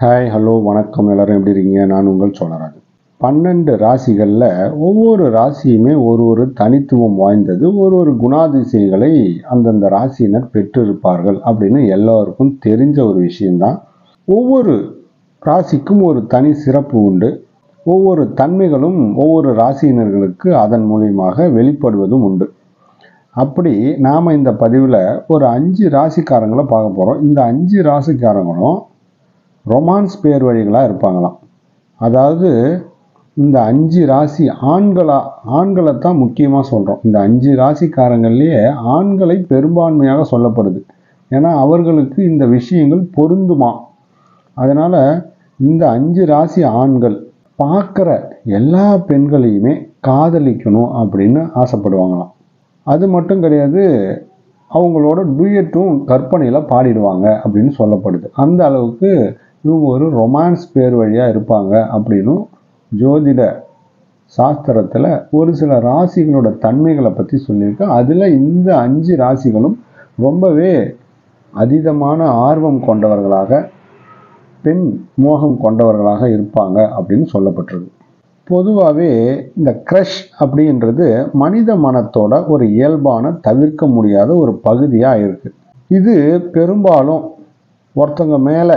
Hi hello வணக்கம். எல்லாரும் எப்படி இருக்கீங்க? நான் உங்கள் சோழராஜன். பன்னெண்டு ராசிகளில் ஒவ்வொரு ராசியுமே ஒரு ஒரு தனித்துவம் வாய்ந்தது ஒரு ஒரு குணாதிசயங்களை அந்தந்த ராசியினர் பெற்றிருப்பார்கள் அப்படின்னு எல்லோருக்கும் தெரிஞ்ச ஒரு விஷயந்தான் ஒவ்வொரு ராசிக்கும் ஒரு தனி சிறப்பு உண்டு. ஒவ்வொரு தன்மைகளும் ஒவ்வொரு ராசியினர்களுக்கு அதன் மூலியமாக வெளிப்படுவதும் உண்டு. அப்படி நாம் இந்த பதிவில் ஒரு அஞ்சு ராசிக்காரங்களை பார்க்க போகிறோம் இந்த அஞ்சு ராசிக்காரங்களும் ரொமான்ஸ் பேர் வழிகளாக இருப்பாங்களாம். அதாவது இந்த அஞ்சு ராசி ஆண்களா ஆண்களை தான் முக்கியமாக சொல்கிறோம் இந்த அஞ்சு ராசிக்காரங்கள்லேயே ஆண்களை பெரும்பான்மையாக சொல்லப்படுது. ஏன்னா அவர்களுக்கு இந்த விஷயங்கள் பொருந்துமா? அதனால் இந்த அஞ்சு ராசி ஆண்கள் பார்க்குற எல்லா பெண்களையுமே காதலிக்கணும் அப்படின்னு ஆசைப்படுவாங்களாம். அது மட்டும் கிடையாது அவங்களோட டூயட்டும் கற்பனையில் பாடிடுவாங்க அப்படின்னு சொல்லப்படுது. அந்த அளவுக்கு இவங்க ஒரு ரொமான்ஸ் பேர் வழியாக இருப்பாங்க அப்படின்னும் ஜோதிட சாஸ்திரத்தில் ஒரு சில ராசிகளோட தன்மைகளை பற்றி சொல்லியிருக்கேன் அதில் இந்த அஞ்சு ராசிகளும் ரொம்பவே அதீதமான ஆர்வம் கொண்டவர்களாக பெண் மோகம் கொண்டவர்களாக இருப்பாங்க அப்படின்னு சொல்லப்பட்டிருக்கு. பொதுவாகவே இந்த க்ரஷ் அப்படின்றது மனித மனத்தோட ஒரு இயல்பான தவிர்க்க முடியாத ஒரு பகுதியாக இருக்குது இது பெரும்பாலும் ஒருத்தங்க மேலே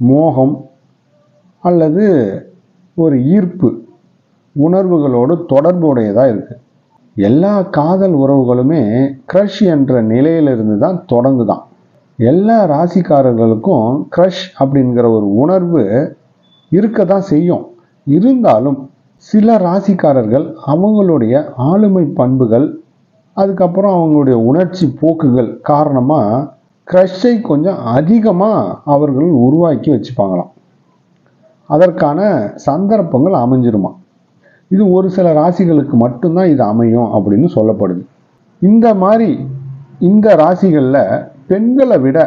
மோகம் அல்லது ஒரு ஈர்ப்பு உணர்வுகளோடு தொடர்புடையதாக இருக்குது எல்லா காதல் உறவுகளுமே க்ரஷ் என்ற நிலையிலிருந்து தான் தொடங்குதான். எல்லா ராசிக்காரர்களுக்கும் க்ரஷ் அப்படிங்கிற ஒரு உணர்வு இருக்க தான் செய்யும். இருந்தாலும் சில ராசிக்காரர்கள் அவங்களுடைய ஆளுமை பண்புகள் அதுக்கப்புறம் அவங்களுடைய உணர்ச்சி போக்குகள் காரணமாக க்ரஷை கொஞ்சம் அதிகமாக அவர்கள் உருவாக்கி வச்சுப்பாங்களாம். அதற்கான சந்தர்ப்பங்கள் அமைஞ்சிருமா இது ஒரு சில ராசிகளுக்கு மட்டும்தான் இது அமையும் அப்படின்னு சொல்லப்படுது. இந்த மாதிரி இந்த ராசிகளில் பெண்களை விட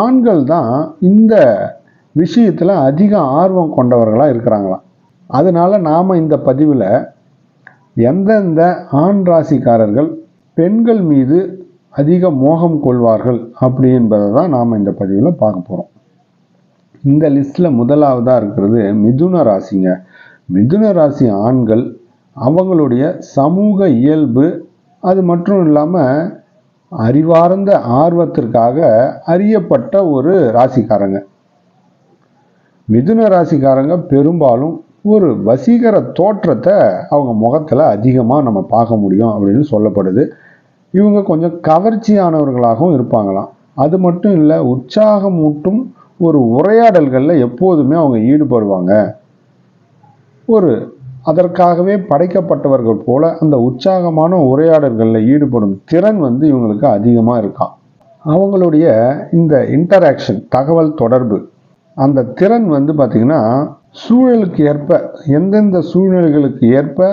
ஆண்கள் தான் இந்த விஷயத்தில் அதிக ஆர்வம் கொண்டவர்களாக இருக்கிறாங்களாம். அதனால் நாம் இந்த பதிவில் எந்தெந்த ஆண் ராசிக்காரர்கள் பெண்கள் மீது அதிக மோகம் கொள்வார்கள் அப்படி என்பதை தான் நாம் இந்த பதிவில் பார்க்க போகிறோம் இந்த லிஸ்ட்டில் முதலாவதாக இருக்கிறது மிதுன ராசிங்க. மிதுன ராசி ஆண்கள் அவங்களுடைய சமூக இயல்பு அது மட்டும் இல்லாமல் அறிவார்ந்த ஆர்வத்திற்காக அறியப்பட்ட ஒரு ராசிக்காரங்க. மிதுன ராசிக்காரங்க பெரும்பாலும் ஒரு வசீகர தோற்றத்தை அவங்க முகத்தில் அதிகமாக நம்ம பார்க்க முடியும் அப்படின்னு சொல்லப்படுது. இவங்க கொஞ்சம் கவர்ச்சியானவர்களாகவும் இருப்பாங்களாம். அது மட்டும் இல்லை உற்சாகமூட்டும் ஒரு உரையாடல்களில் எப்போதுமே அவங்க ஈடுபடுவாங்க. ஒரு அதற்காகவே படைக்கப்பட்டவர்கள் போல அந்த உற்சாகமான உரையாடல்களில் ஈடுபடும் திறன் வந்து இவங்களுக்கு அதிகமாக இருக்கான் அவங்களுடைய இந்த இன்டராக்ஷன் தகவல் தொடர்பு அந்த திறன் வந்து பார்த்திங்கன்னா சூழலுக்கு ஏற்ப எந்தெந்த சூழ்நிலைகளுக்கு ஏற்ப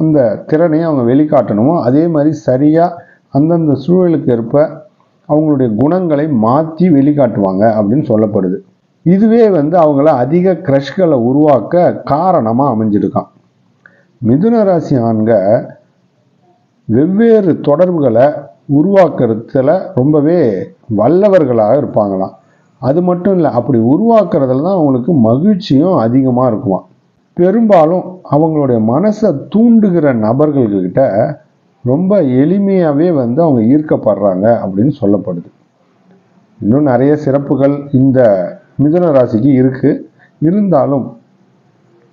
அந்த திறனை அவங்க வெளிக்காட்டணுமோ அதே மாதிரி சரியாக அந்தந்த சூழலுக்கு ஏற்ப அவங்களுடைய குணங்களை மாற்றி வெளிக்காட்டுவாங்க அப்படின்னு சொல்லப்படுது. இதுவே வந்து அவங்கள அதிக க்ரஷ்களை உருவாக்க காரணமாக அமைஞ்சிருக்கான். மிதுன ராசி ஆண்க வெவ்வேறு தொடர்புகளை உருவாக்குறதுல ரொம்பவே வல்லவர்களாக இருப்பாங்களாம். அது மட்டும் இல்லை அப்படி உருவாக்குறதுல தான் அவங்களுக்கு மகிழ்ச்சியும் அதிகமாக இருக்குமா பெரும்பாலும் அவங்களுடைய மனசை தூண்டுகிற நபர்கள்கிட்ட ரொம்ப எளிமையாகவே வந்து அவங்க ஈர்க்கப்படுறாங்க அப்படின்னு சொல்லப்படுது. இன்னும் நிறைய சிறப்புகள் இந்த மிதுன ராசிக்கு இருக்குது இருந்தாலும்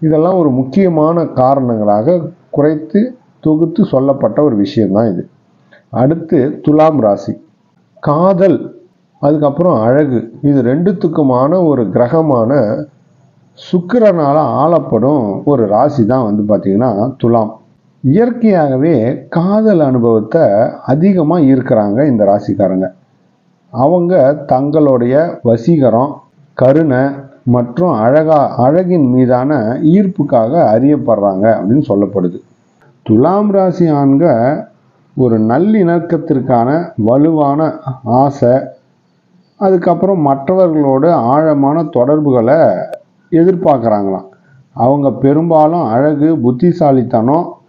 இதெல்லாம் ஒரு முக்கியமான காரணங்களாக குறைத்து தொகுத்து சொல்லப்பட்ட ஒரு விஷயம்தான் இது. அடுத்து துலாம் ராசி. காதல் அதுக்கப்புறம் அழகு. இது ரெண்டுத்துக்குமான ஒரு கிரகமான சுக்கிரனால் ஆளப்படும் ஒரு ராசி தான் வந்து பார்த்திங்கன்னா துலாம். இயற்கையாகவே காதல் அனுபவத்தை அதிகமாக ஈர்க்கிறாங்க இந்த ராசிக்காரங்க. அவங்க தங்களுடைய வசீகரம் கருணை மற்றும் அழகா அழகின் மீதான ஈர்ப்புக்காக அறியப்படுறாங்க அப்படின்னு சொல்லப்படுது. துலாம் ராசி ஆண்க ஒரு நல்லிணக்கத்திற்கான வலுவான ஆசை அதுக்கப்புறம் மற்றவர்களோட ஆழமான தொடர்புகளை எதிர்பார்க்குறாங்களாம். அவங்க பெரும்பாலும் அழகு புத்திசாலித்தனம்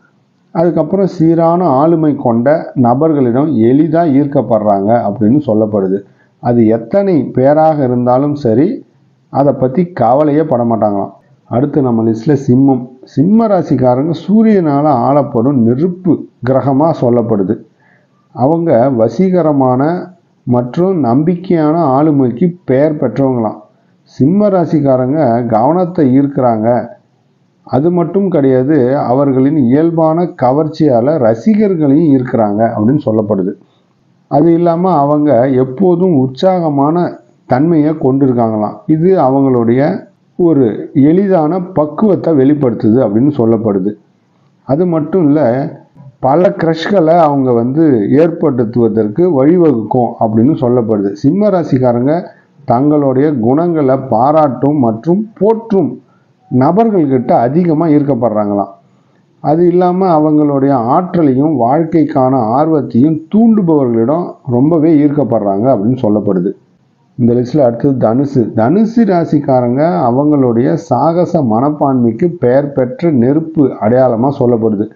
அதுக்கப்புறம் சீரான ஆளுமை கொண்ட நபர்களிடம் எளிதாக ஈர்க்கப்படுறாங்க அப்படின்னு சொல்லப்படுது. அது எத்தனை பேராக இருந்தாலும் சரி அதை பற்றி கவலையே பட மாட்டாங்களாம். அடுத்து நம்ம லிஸ்ட்டில் சிம்மம். சிம்ம ராசிக்காரங்க சூரியனால் ஆளப்படும் நெருப்பு கிரகமாக சொல்லப்படுது. அவங்க வசீகரமான மற்றும் நம்பிக்கையான ஆளுமைக்கு பெயர் பெற்றவங்களாம். சிம்ம ராசிக்காரங்க கவனத்தை ஈர்க்கிறாங்க. அது மட்டும் கிடையாது அவர்களின் இயல்பான கவர்ச்சியால் ரசிகர்களையும் இருக்கிறாங்க அப்படின்னு சொல்லப்படுது. அது இல்லாமல் அவங்க எப்போதும் உற்சாகமான தன்மையை கொண்டிருக்காங்களாம். இது அவங்களுடைய ஒரு எளிதான பக்குவத்தை வெளிப்படுத்துது அப்படின்னு சொல்லப்படுது. அது மட்டும் இல்லை பல க்ரஷ்களை அவங்க வந்து ஏற்படுத்துவதற்கு வழிவகுக்கும் அப்படின்னு சொல்லப்படுது. சிம்ம ராசிக்காரங்க தங்களுடைய குணங்களை பாராட்டும் மற்றும் போற்றும் நபர்கள்கிட்ட அதிகமாக ஈர்க்கப்படுறாங்களாம். அது இல்லாமல் அவங்களுடைய ஆற்றலையும் வாழ்க்கைக்கான ஆர்வத்தையும் தூண்டுபவர்களிடம் ரொம்பவே ஈர்க்கப்படுறாங்க அப்படின்னு சொல்லப்படுது. இந்த லிஸ்ட்டில் அடுத்தது தனுசு. தனுசு ராசிக்காரங்க அவங்களுடைய சாகச மனப்பான்மைக்கு பெயர் பெற்ற நெருப்பு அடையாளமாக சொல்லப்படுது.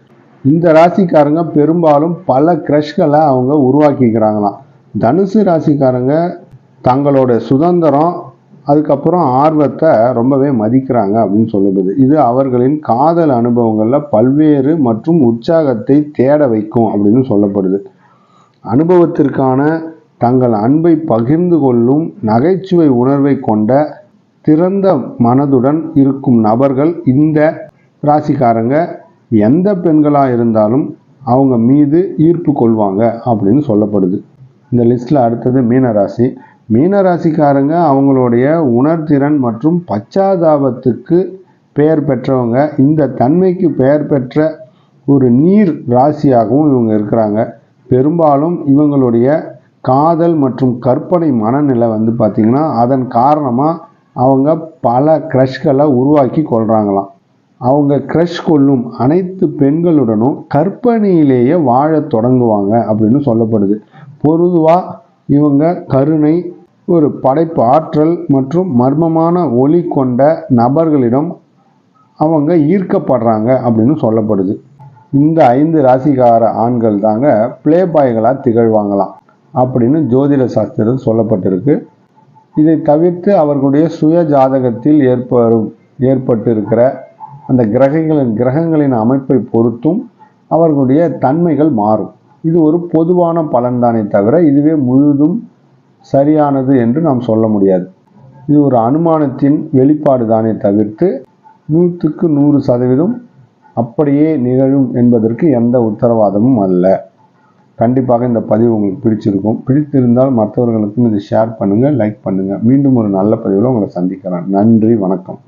இந்த ராசிக்காரங்க பெரும்பாலும் பல க்ரஷ்களை அவங்க உருவாக்கிக்கிறாங்களாம். தனுசு ராசிக்காரங்க தங்களோட சுதந்திரம் அதுக்கப்புறம் ஆர்வத்தை ரொம்பவே மதிக்கிறாங்க அப்படின்னு சொல்லப்படுது இது அவர்களின் காதல் அனுபவங்களில் பல்வேறு மற்றும் உற்சாகத்தை தேட வைக்கும் அப்படின்னு சொல்லப்படுது. அனுபவத்திற்கான தங்கள் அன்பை பகிர்ந்து கொள்ளும் நகைச்சுவை உணர்வை கொண்ட திறந்த மனதுடன் இருக்கும் நபர்கள் இந்த ராசிக்காரங்க. எந்த பெண்களாக இருந்தாலும் அவங்க மீது ஈர்ப்பு கொள்வாங்க அப்படின்னு சொல்லப்படுது. இந்த லிஸ்ட்டில் அடுத்தது மீனராசி. மீனராசிக்காரங்க அவங்களுடைய உணர்திறன் மற்றும் பச்சாதாபத்துக்கு பெயர் பெற்றவங்க. இந்த தன்மைக்கு பெயர் பெற்ற ஒரு நீர் ராசியாகவும் இவங்க இருக்கிறாங்க. பெரும்பாலும் இவங்களுடைய காதல் மற்றும் கற்பனை மனநிலை வந்து பார்த்திங்கன்னா அதன் காரணமாக அவங்க பல க்ரஷ்களை உருவாக்கி கொள்கிறாங்களாம் அவங்க க்ரஷ் கொள்ளும் அனைத்து பெண்களுடனும் கற்பனையிலேயே வாழ தொடங்குவாங்க அப்படின்னு சொல்லப்படுது. பொதுவாக இவங்க கருணை ஒரு படைப்பு ஆற்றல் மற்றும் மர்மமான ஒளி கொண்ட நபர்களிடம் அவங்க ஈர்க்கப்படுறாங்க அப்படின்னு சொல்லப்படுது. இந்த ஐந்து ராசிக்கார ஆண்கள் தாங்க பிளே பாய்களாக திகழ்வாங்களாம் அப்படின்னு ஜோதிட சாஸ்திரம் சொல்லப்பட்டிருக்கு. இதை தவிர்த்து அவர்களுடைய சுய ஜாதகத்தில் ஏற்படும் ஏற்பட்டிருக்கிற அந்த கிரகங்களின் கிரகங்களின் அமைப்பை பொறுத்தும் அவர்களுடைய தன்மைகள் மாறும். இது ஒரு பொதுவான பலன்தானே தவிர இதுவே முழுதும் சரியானது என்று நாம் சொல்ல முடியாது. இது ஒரு அனுமானத்தின் வெளிப்பாடு தானே தவிர்த்து நூற்றுக்கு நூறு சதவீதம் அப்படியே நிகழும் என்பதற்கு எந்த உத்தரவாதமும் அல்ல. கண்டிப்பாக இந்த பதிவு உங்களுக்கு பிடிச்சிருக்கும். பிடித்திருந்தால் மற்றவர்களுக்கும் இதை ஷேர் பண்ணுங்கள் லைக் பண்ணுங்கள் மீண்டும் ஒரு நல்ல பதிவில் உங்களை சந்திக்கிறேன். நன்றி வணக்கம்.